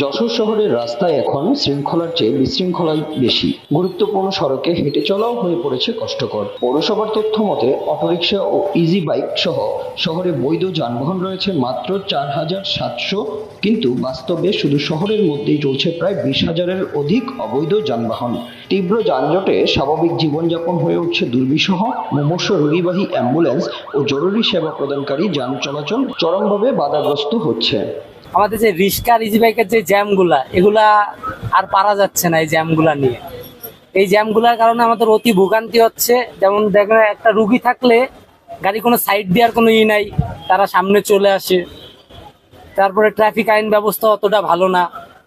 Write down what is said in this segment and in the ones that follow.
যশোর শহরের রাস্তায় এখন শৃঙ্খলার চেয়ে বিশৃঙ্খলাই বেশি। গুরুত্বপূর্ণ সড়কে হেঁটে চলাও হয়ে পড়েছে কষ্টকর। পৌরসভার তথ্য মতে, অটোরিকশা ও ইজি বাইক সহ শহরে বৈধ যানবাহন রয়েছে মাত্র চার হাজার সাতশো, কিন্তু বাস্তবে শুধু শহরের মধ্যেই চলছে প্রায় বিশ হাজারের অধিক অবৈধ যানবাহন। তীব্র যানজটে স্বাভাবিক জীবনযাপন হয়ে উঠছে দুর্বিষহ, মুমূর্ষ রোগীবাহী অ্যাম্বুলেন্স ও জরুরি সেবা প্রদানকারী যান চলাচল চরমভাবে বাধাগ্রস্ত হচ্ছে। আমাদের যে রিক্সা ইজি বাইকের যে জ্যামগুলা, এগুলা আর পারা যাচ্ছে না এই জ্যামগুলা নিয়ে। এই জ্যামগুলার কারণে আমাদের অতি ভোগান্তি হচ্ছে। যেমন দেখেন একটা রুগী থাকলে গাড়ি কোনো সাইড দেওয়ার কোনো ই নাই, তারা সামনে চলে আসে। তারপরে ট্রাফিক আইন ব্যবস্থা অতটা ভালো না,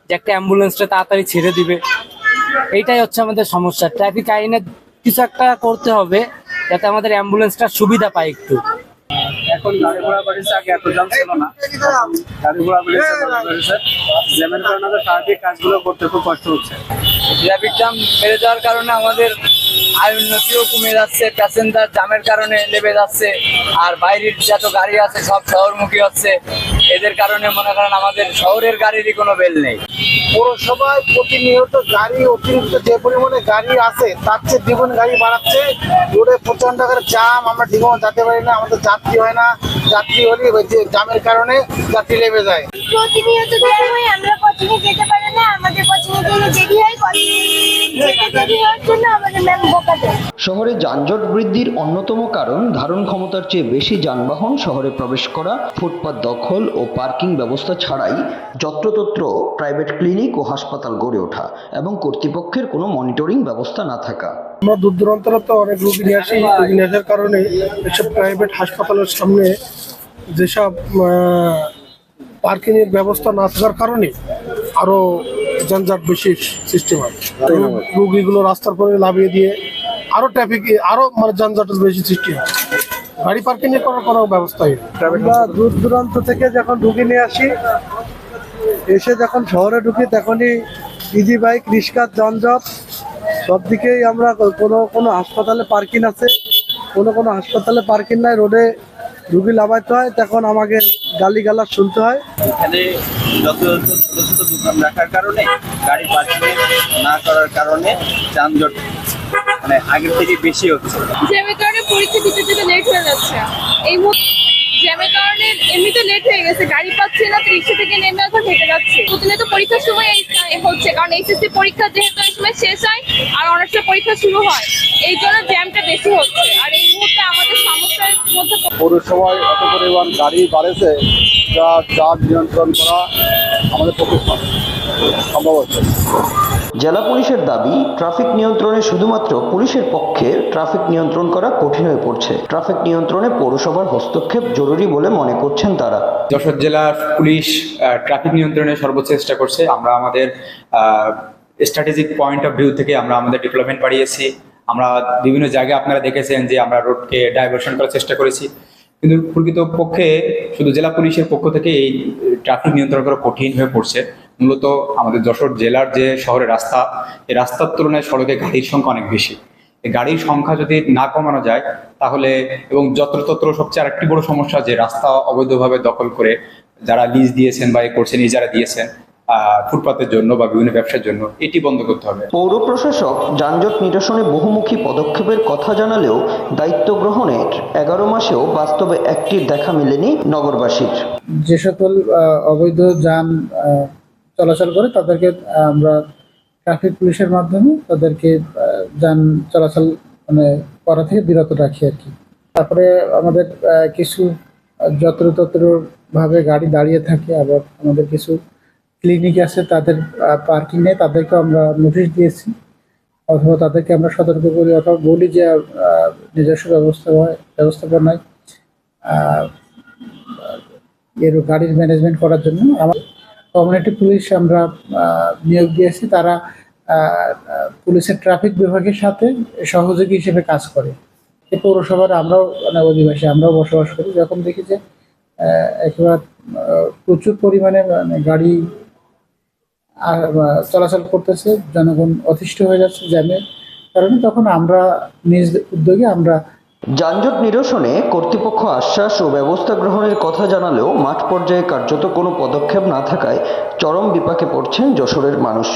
যে একটা অ্যাম্বুলেন্সটা তাড়াতাড়ি ছেড়ে দিবে। এইটাই হচ্ছে আমাদের সমস্যা। ট্রাফিক আইনের কিছু একটা করতে হবে, যাতে আমাদের অ্যাম্বুলেন্সটা সুবিধা পায় একটু। এখন গাড়ি ঘোড়া বাড়িছে, আগে এত জাম ছিল না। গাড়ি ঘোড়া বেড়েছে জ্যামের কারণে স্বাভাবিক কাজগুলো করতে খুব কষ্ট হচ্ছে। ট্রাফিক জাম বেড়ে যাওয়ার কারণে আমাদের আয় উন্নতিও কমে যাচ্ছে প্যাসেঞ্জার জামের কারণে লেবে যাচ্ছে, আর বাইরের যত গাড়ি আছে সব শহরমুখী হচ্ছে। এদের কারণে মনে করেন আমাদের শহরের গাড়িরই কোনো বেল নেই। পৌরসভায় প্রতিনিয়ত গাড়ি অতিরিক্ত যে পরিমাণে গাড়ি আছে, তার চেয়ে দ্বিগুণ গাড়ি বাড়াচ্ছে। রোডে প্রচণ্ড করে জাম আমরা দ্বিগুণ যেতে পারি না, আমাদের যাত্রী হয় না। যাত্রী হলে জামের কারণে যাত্রী লেবে যায়। প্রতিনিয়ত আমরা কোচিংয়ে যেতে পারি না আমাদের কোচিংয়ে গেলে দেরি হয় কোচিং যেতে দেরি হওয়ার জন্য আমাদের ম্যাম বোকা দেয়। শহরে যানজট বৃদ্ধির অন্যতম কারণ ধারণ ক্ষমতার চেয়ে বেশি যানবাহন শহরে প্রবেশ করা ফুটপাত দখল ও পার্কিং ব্যবস্থা ছাড়াই যত্রতত্র প্রাইভেট ক্লিনিক ও হাসপাতাল গড়ে ওঠা এবং কর্তৃপক্ষের কোনো মনিটরিং ব্যবস্থা না থাকা। আমরা দূর দূরান্তর তো অনেক রুগী নিয়ে আসি রুগী নিয়ে আসার কারণে এসব প্রাইভেট হাসপাতালের সামনে যেসব পার্কিংয়ের ব্যবস্থা না থাকার কারণে আরও যানজট বেশি সৃষ্টি হয়। রুগীগুলো রাস্তার পরে লাভিয়ে দিয়ে আরও ট্রাফিক আরও মানে যানজটের বেশি সৃষ্টি হয়। গাড়ি পার্কিং এর করার কোনো ব্যবস্থাই নেই। আমরা দূর দূরান্ত থেকে যখন ঢুকে নিয়ে আসি এসে যখন শহরে ঢুকি তখনই ইজি বাইক রিক্সা যানজট সব দিকেই আমরা কোনো কোনো হাসপাতালে পার্কিং আছে কোনো কোনো হাসপাতালে পার্কিং নাই রোডে রুগী লাভাইতে হয় তখন আমাকে গালি গালাজ শুনতে হয়। এখানে যত যত ছোট ছোট দোকান রাখার কারণে গাড়ি পার্কিং না করার কারণে যানজট মানে আগের থেকে বেশি হচ্ছে। জ্যামের কারণে পরীক্ষা দিতে দিতে লেট হয়ে যাচ্ছে। এই মুহূর্তে জ্যামের কারণে এমনিতে লেট হয়ে গেছে গাড়ি পাচ্ছে না তো রিক্সা থেকে নেমে এখন হেঁটে যাচ্ছে। প্রতিনিয়ত পরীক্ষার সময় এই এই হচ্ছে কারণ এইচএসসি পরীক্ষা যেহেতু এই সময় শেষ হয় আর অনার্সের পরীক্ষা শুরু হয় এই জন্য জ্যামটা বেশি হচ্ছে। আর এই মুহূর্তে আমাদের সমস্যার মধ্যে পৌরসভায় এত পরিমাণ গাড়ি বাড়েছে যা নিয়ন্ত্রণ করা আমাদের পক্ষে সম্ভব হচ্ছে জেলা পুলিশের দাবি ট্রাফিক নিয়ন্ত্রণে শুধুমাত্র পুলিশের পক্ষে ট্রাফিক নিয়ন্ত্রণ করা কঠিন হয়ে পড়ছে। ট্রাফিক নিয়ন্ত্রণে পৌরসভার হস্তক্ষেপ জরুরি বলে মনে করছেন তারা। যশোর জেলার পুলিশ ট্রাফিক নিয়ন্ত্রণে সর্বোচ্চ চেষ্টা করছে। আমরা আমাদের স্ট্র্যাটেজিক পয়েন্ট অফ ভিউ থেকে আমরা আমাদের ডেভেলপমেন্ট বাড়িয়েছি। আমরা বিভিন্ন জায়গায় আপনারা দেখেছেন যে আমরা রোডকে ডাইভার্সন করার চেষ্টা করেছি। কিন্তু প্রকৃত পক্ষে শুধু জেলা পুলিশের পক্ষ থেকে এই ট্রাফিক নিয়ন্ত্রণ করা কঠিন হয়ে পড়ছে। মূলত আমাদের যশোর জেলার যে শহরের রাস্তা, এই রাস্তার তুলনায় সড়কে গাড়ির সংখ্যা অনেক বেশি। গাড়ির সংখ্যা যদি না কমানো যায়, তাহলে এবং যত্রতত্র সবচেয়ে আরেকটি বড় সমস্যা যে রাস্তা অবৈধভাবে দখল করে যারা লিজ দিয়েছেন বা এ করছেন ইজারা দিয়েছেন ফুটপাতের জন্য বা বিভিন্ন ব্যবসার জন্য এটি বন্ধ করতে হবে। পৌর প্রশাসক যানজট নিরসনে বহুমুখী পদক্ষেপের কথা জানালেও দায়িত্ব গ্রহণের এগারো মাসেও বাস্তবে একটির দেখা মেলেনি নগরবাসীর। যে সকল অবৈধ যান চলাচল করে তাদেরকে আমরা ট্রাফিক পুলিশের মাধ্যমে তাদেরকে যান চলাচল মানে করা থেকে বিরত রাখি আর কি। তারপরে আমাদের কিছু যত্রতত্র ভাবে গাড়ি দাঁড়িয়ে থাকে আবার আমাদের কিছু ক্লিনিক আছে, তাদের পার্কিং নেই, তাদেরকে আমরা নোটিশ দিয়েছি। অথবা তাদেরকে আমরা সতর্ক করি, অথবা বলি যে নিজস্ব ব্যবস্থা ব্যবস্থাপনায় এর গাড়ির ম্যানেজমেন্ট করার জন্য আমার কমিউনিটি পুলিশ আমরা নিয়োগ দিয়েছি। তারা পুলিশের ট্রাফিক বিভাগের সাথে সহযোগী হিসেবে কাজ করে। এই পৌরসভার আমরাও মানে অধিবাসী, আমরাও বসবাস করি। যখন দেখি যে একেবারে প্রচুর পরিমাণে মানে গাড়ি আহ, চলাচল করতেছে জনগণ অতিষ্ঠ হয়ে যাচ্ছে জ্যামের কারণে। তখন আমরা নিজ উদ্যোগে আমরা যানজট নিরসনে কর্তৃপক্ষ আশ্বাস ও ব্যবস্থা গ্রহণের কথা জানালেও মাঠ পর্যায়ে কার্যত কোনো পদক্ষেপ না থাকায় চরম বিপাকে পড়ছেন যশোরের মানুষ।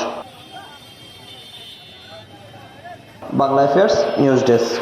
Bangla affairs news desk.